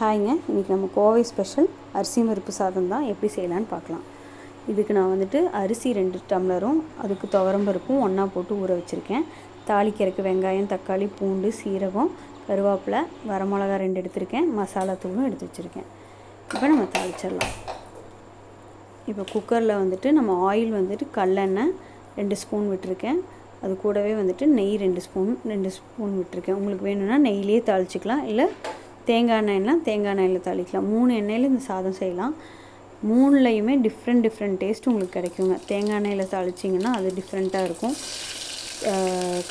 ஹாய்ங்க. இன்றைக்கி நம்ம கோவை ஸ்பெஷல் அரிசி மறுப்பு சாதம் தான் எப்படி செய்யலான்னு பார்க்கலாம். இதுக்கு நான் வந்துட்டு அரிசி ரெண்டு டம்ளரும் அதுக்கு துவரம் பருப்பும் ஒன்றா போட்டு ஊற வச்சுருக்கேன். தாளிக்கிறதுக்கு வெங்காயம் தக்காளி பூண்டு சீரகம் கருவேப்பிலை வரமிளகா ரெண்டு எடுத்திருக்கேன். மசாலா தூளும் எடுத்து வச்சுருக்கேன். இப்போ நம்ம தாளிச்சிடலாம். இப்போ குக்கரில் வந்துட்டு நம்ம ஆயில் வந்துட்டு கல்லெண்ணெய் ரெண்டு ஸ்பூன் விட்டுருக்கேன். அது கூடவே வந்துட்டு நெய் ரெண்டு ஸ்பூன் ரெண்டு ஸ்பூன் விட்டுருக்கேன். உங்களுக்கு வேணும்னா நெய்லேயே தாளிச்சிக்கலாம். இல்லை தேங்காய் எண்ணெய்லாம் தேங்காய் எண்ணெயில் தாளிக்கலாம். மூணு எண்ணெயில் இந்த சாதம் செய்யலாம். மூணுலேயுமே டிஃப்ரெண்ட் டிஃப்ரெண்ட் டேஸ்ட் உங்களுக்கு கிடைக்குங்க. தேங்காய் எண்ணெயில் தாளிச்சிங்கன்னா அது டிஃப்ரெண்ட்டாக இருக்கும்.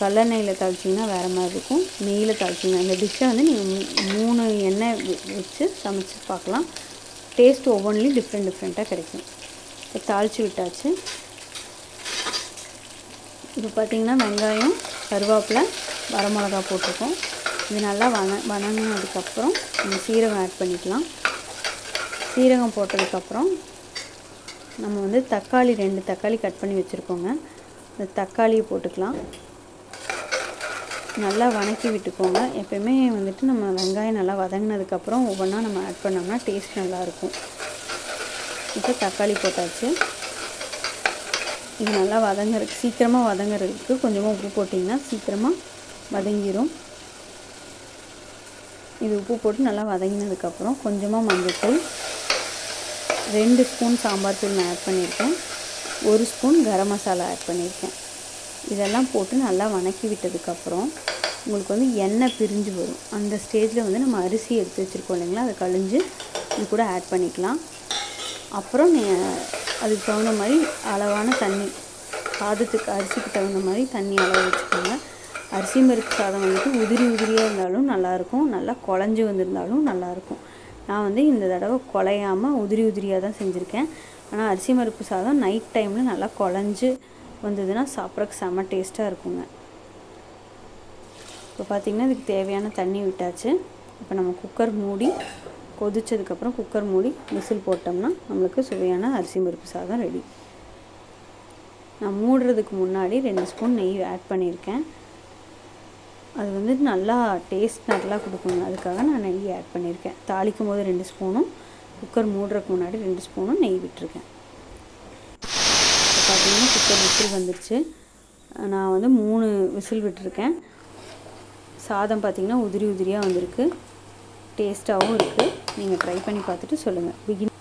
கல்லெண்ணெயில் தாளிச்சிங்கன்னா வேறு மாதிரி இருக்கும். நெய்யில் தாளிச்சிங்க இந்த டிஷ்ஷை வந்து நீங்கள் மூணு எண்ணெய் வச்சு சமைச்சு பார்க்கலாம் டேஸ்ட் ஒவ்வொன்றிலையும் டிஃப்ரெண்ட் டிஃப்ரெண்ட்டாக கிடைக்கும். இப்போ தாளித்து விட்டாச்சு. இப்போ பார்த்திங்கன்னா வெங்காயம் கருவேப்பிலை வரமிளகா போட்டிருக்கோம். இது நல்லா வன வணங்கினதுக்கப்புறம் நம்ம சீரகம் ஆட் பண்ணிக்கலாம். சீரகம் போட்டதுக்கப்புறம் நம்ம வந்து தக்காளி ரெண்டு தக்காளி கட் பண்ணி வச்சுருக்கோங்க. இந்த தக்காளியை போட்டுக்கலாம். நல்லா வணக்கி விட்டுக்கோங்க. எப்பயுமே வந்துட்டு நம்ம வெங்காயம் நல்லா வதங்கினதுக்கப்புறம் ஒவ்வொன்றா நம்ம ஆட் பண்ணோம்னா டேஸ்ட் நல்லாயிருக்கும். இப்போ தக்காளி போட்டாச்சு. இது நல்லா வதங்குறதுக்கு சீக்கிரமாக வதங்குறதுக்கு கொஞ்சமாக உப்பு போட்டிங்கன்னா சீக்கிரமாக வதங்கிடும் இது உப்பு போட்டு நல்லா வதங்கினதுக்கப்புறம் கொஞ்சமாக மஞ்சள்தூள் ரெண்டு ஸ்பூன் சாம்பார் தூள் நான் ஆட் பண்ணியிருக்கேன். ஒரு ஸ்பூன் கரம் மசாலா ஆட் பண்ணியிருக்கேன். இதெல்லாம் போட்டு நல்லா வணக்கி விட்டதுக்கப்புறம் உங்களுக்கு வந்து எண்ணெய் பிரிஞ்சு வரும். அந்த ஸ்டேஜில் வந்து நம்ம அரிசி எடுத்து வச்சுருக்கோம் இல்லைங்களா அதை கழிஞ்சு இது கூட ஆட் பண்ணிக்கலாம். அப்புறம் நீங்கள் அதுக்கு தகுந்த மாதிரி அளவான தண்ணி சாதத்துக்கு அரிசிக்கு தகுந்த மாதிரி தண்ணி அளவு வச்சுக்கோங்க. அரிசி மறுக்கு சாதம் வந்துட்டு உதிரி உதிரியாக இருந்தாலும் நல்லாயிருக்கும். நல்லா குழஞ்சி வந்திருந்தாலும் நல்லாயிருக்கும். நான் வந்து இந்த தடவை குலையாமல் உதிரி உதிரியாக தான் செஞ்சுருக்கேன். ஆனால் அரிசி மறுப்பு சாதம் நைட் டைமில் நல்லா குழஞ்சி வந்ததுன்னா சாப்பிட்றக்கு செம்ம டேஸ்ட்டாக இருக்குங்க. இப்போ பார்த்திங்கன்னா இதுக்கு தேவையான தண்ணி விட்டாச்சு. இப்போ நம்ம குக்கர் மூடி கொதிச்சதுக்கப்புறம் குக்கர் மூடி விசில் போட்டோம்னா நம்மளுக்கு சுவையான அரிசி மறுப்பு சாதம் ரெடி நான் மூடுறதுக்கு முன்னாடி ரெண்டு ஸ்பூன் நெய் ஆட் பண்ணியிருக்கேன். அது வந்து நல்லா டேஸ்ட் நல்லா கொடுக்குங்க அதுக்காக நான் நெய் ஆட் பண்ணியிருக்கேன். தாளிக்கும் போது ரெண்டு ஸ்பூனும் குக்கர் மூடுறதுக்கு முன்னாடி ரெண்டு ஸ்பூனும் நெய் விட்டுருக்கேன். இப்போ பார்த்தீங்கன்னா குக்கர் விசில் வந்துருச்சு. நான் வந்து மூணு விசில் விட்டுருக்கேன். சாதம் பார்த்திங்கன்னா உதிரி உதிரியாக வந்திருக்கு. டேஸ்ட்டாகவும் இருக்குது நீங்கள் ட்ரை பண்ணி பார்த்துட்டு சொல்லுங்கள் பிகின்